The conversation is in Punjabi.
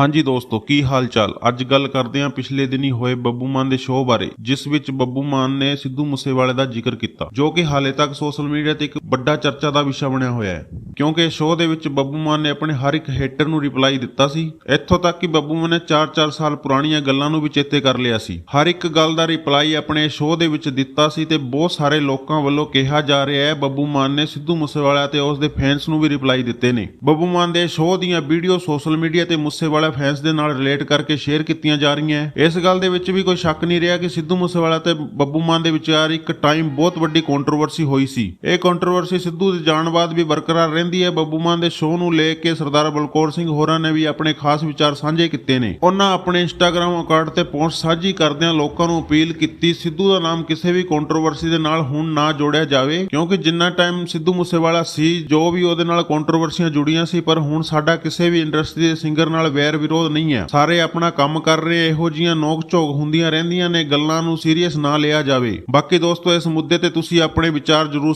ਹਾਂਜੀ ਦੋਸਤੋ, ਕੀ ਹਾਲ ਚਾਲ ਅੱਜ ਗੱਲ ਕਰਦੇ ਹਾਂ ਪਿਛਲੇ ਦਿਨੀ ਹੋਏ ਬੱਬੂ ਮਾਨ ਦੇ ਸ਼ੋਅ ਬਾਰੇ, ਜਿਸ ਵਿੱਚ ਬੱਬੂ ਮਾਨ ਨੇ ਸਿੱਧੂ ਮੂਸੇਵਾਲੇ ਦਾ ਜ਼ਿਕਰ ਕੀਤਾ, ਜੋ ਕਿ ਹਾਲੇ ਤੱਕ ਸੋਸ਼ਲ ਮੀਡੀਆ ਤੇ ਇੱਕ ਵੱਡਾ ਚਰਚਾ ਦਾ ਵਿਸ਼ਾ ਬਣਿਆ ਹੋਇਆ ਹੈ। ਕਿਉਂਕਿ ਸ਼ੋਅ ਦੇ ਵਿੱਚ ਬੱਬੂ ਮਾਨ ਨੇ ਆਪਣੇ ਹਰ ਇੱਕ ਹੇਟਰ ਨੂੰ ਰਿਪਲਾਈ ਦਿੱਤਾ ਸੀ। ਇੱਥੋਂ ਤੱਕ ਕਿ ਬੱਬੂ ਮਾਨ ਨੇ 4-4 ਸਾਲ ਪੁਰਾਣੀਆਂ ਗੱਲਾਂ ਨੂੰ ਵੀ ਚੇਤੇ ਕਰ ਲਿਆ ਸੀ। ਹਰ ਇੱਕ ਗੱਲ ਦਾ ਰਿਪਲਾਈ ਆਪਣੇ ਸ਼ੋਅ ਦੇ ਵਿੱਚ ਦਿੱਤਾ ਸੀ ਤੇ ਬਹੁਤ ਸਾਰੇ ਲੋਕਾਂ ਵੱਲੋਂ ਕਿਹਾ ਜਾ ਰਿਹਾ ਹੈ, ਬੱਬੂ ਮਾਨ ਨੇ ਸਿੱਧੂ ਮੂਸੇਵਾਲਾ ਤੇ ਉਸ ਦੇ ਫੈਨਸ ਨੂੰ ਵੀ ਰਿਪਲਾਈ ਦਿੱਤੇ ਨੇ। ਬੱਬੂ ਮਾਨ ਦੇ ਸ਼ੋਅ ਦੀਆਂ ਵੀਡੀਓ ਸੋਸ਼ਲ ਮੀਡੀਆ ਤੇ ਮੂਸੇਵਾਲਾ ਫੈਨਸ ਦੇ ਨਾਲ ਰਿਲੇਟ ਕਰਕੇ ਸ਼ੇਅਰ ਕੀਤੀਆਂ ਜਾ ਰਹੀਆਂ ਹੈ। ਇਸ ਗੱਲ ਦੇ ਵਿੱਚ ਵੀ ਕੋਈ ਸ਼ੱਕ ਨਹੀਂ ਰਿਹਾ ਕਿ ਸਿੱਧੂ ਮੂਸੇਵਾਲਾ ਤੇ ਬੱਬੂ ਮਾਨ ਦੇ ਵਿਚਾਰ ਇੱਕ ਟਾਈਮ ਬਹੁਤ ਵੱਡੀ ਕੰਟਰੋਵਰਸੀ ਹੋਈ ਸੀ। ਇਹ ਕੰਟਰੋਵਰਸੀ ਸਿੱਧੂ ਦੇ ਜਾਣ ਬਾਅਦ ਵੀ ਬਰਕਰਾਰ ਰਹਿੰਦੀ ਹੈ ਬੱਬੂ ਮਾਨ ਦੇ ਸ਼ੋਅ ਨੂੰ ਲੈ ਕੇ ਸਰਦਾਰ ਬਲਕੌਰ ਸਿੰਘ ਹੋਰਾਂ ਨੇ ਵੀ ਆਪਣੇ ਖਾਸ ਵਿਚਾਰ ਸਾਂਝੇ ਕੀਤੇ ਨੇ। ਉਹਨਾਂ ਆਪਣੇ ਇੰਸਟਾਗ੍ਰam ਅਕਾਊਂਟ ਤੇ ਪੋਸਟ ਸਾਂਝੀ ਕਰਦਿਆਂ ਲੋਕਾਂ ਨੂੰ ਅਪੀਲ ਕੀਤੀ, ਸਿੱਧੂ ਦਾ ਨਾਮ ਕਿਸੇ ਵੀ ਕੰਟਰੋਵਰਸੀ ਦੇ ਨਾਲ ਹੁਣ ਨਾ ਜੋੜਿਆ ਜਾਵੇ। ਕਿਉਂਕਿ ਜਿੰਨਾ ਟਾਈਮ ਸਿੱਧੂ ਮੂਸੇਵਾਲਾ ਸੀ, ਜੋ ਵੀ ਉਹਦੇ ਨਾਲ ਕੰਟਰੋਵਰਸੀਆਂ ਜੁੜੀਆਂ ਸੀ, ਪਰ ਹੁਣ ਸਾਡਾ ਕਿਸੇ ਵੀ ਇੰਡਸਟਰੀ ਦੇ ਸਿੰਗਰ ਨਾਲ ਵੈਰ ਵਿਰੋਧ ਨਹੀਂ ਹੈ। ਸਾਰੇ ਆਪਣਾ ਕੰਮ ਕਰ ਰਹੇ, ਇਹੋ ਜੀਆਂ ਨੋਕ ਝੋਕ ਹੁੰਦੀਆਂ ਰਹਿੰਦੀਆਂ ਨੇ, ਗੱਲਾਂ ਨੂੰ ਸੀਰੀਅਸ ਨਾ ਲਿਆ ਜਾਵੇ। ਬਾਕੀ ਦੋਸਤੋ, ਇਸ ਮੁੱਦੇ ਤੇ ਤੁਸੀਂ ਆਪਣੇ ਵਿਚਾਰ ਜ਼ਰੂਰ